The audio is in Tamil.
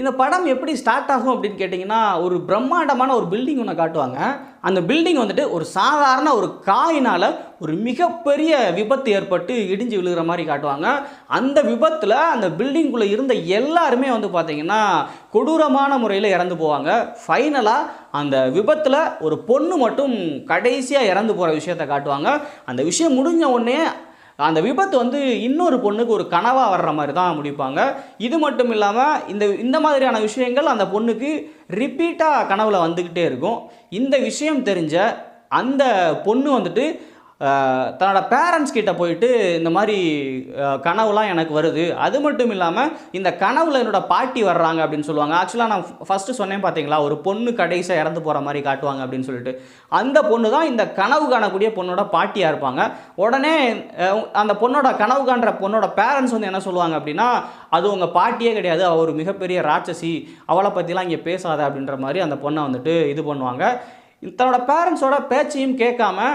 இந்த படம் எப்படி ஸ்டார்ட் ஆகும் அப்படின்னு கேட்டிங்கன்னா ஒரு பிரம்மாண்டமான ஒரு பில்டிங் ஒன்று காட்டுவாங்க. அந்த பில்டிங் வந்துட்டு ஒரு சாதாரண ஒரு காயினால் ஒரு மிகப்பெரிய விபத்து ஏற்பட்டு இடிஞ்சு விழுகிற மாதிரி காட்டுவாங்க. அந்த விபத்தில் அந்த பில்டிங்குள்ளே இருந்த எல்லாருமே வந்து பார்த்திங்கன்னா கொடூரமான முறையில் இறந்து போவாங்க. ஃபைனலாக அந்த விபத்தில் ஒரு பொண்ணு மட்டும் கடைசியாக இறந்து போகிற விஷயத்தை காட்டுவாங்க. அந்த விஷயம் முடிஞ்ச உடனே அந்த விபத்து வந்து இன்னொரு பொண்ணுக்கு ஒரு கனவாக வர்ற மாதிரி தான் முடிப்பாங்க. இது மட்டும் இல்லாமல் இந்த இந்த மாதிரியான விஷயங்கள் அந்த பொண்ணுக்கு ரிப்பீட்டாக கனவில் வந்துக்கிட்டே இருக்கும். இந்த விஷயம் தெரிஞ்ச அந்த பொண்ணு வந்துட்டு தன்னோட பேரண்ட்ஸ் கிட்ட போயிட்டு இந்த மாதிரி கனவுலாம் எனக்கு வருது. அது மட்டும் இல்லாமல் இந்த கனவுல என்னோட பாட்டி வர்றாங்க அப்படின்னு சொல்லுவாங்க. ஆக்சுவலாக நான் ஃபஸ்ட்டு சொன்னேன் பார்த்தீங்களா ஒரு பொண்ணு கடைசியாக இறந்து போகிற மாதிரி காட்டுவாங்க அப்படின்னு சொல்லிட்டு. அந்த பொண்ணு தான் இந்த கனவு காணக்கூடிய பொண்ணோட பாட்டியாக இருப்பாங்க. உடனே அந்த பொண்ணோட கனவு காண்ற பொண்ணோட பேரண்ட்ஸ் வந்து என்ன சொல்லுவாங்க அப்படின்னா அது உங்கள் பாட்டியே கிடையாது. அவர் மிகப்பெரிய ராட்சசி. அவளை பற்றிலாம் இங்கே பேசாத அப்படின்ற மாதிரி அந்த பொண்ணை வந்துட்டு இது பண்ணுவாங்க. தன்னோட பேரண்ட்ஸோட பேச்சையும் கேட்காம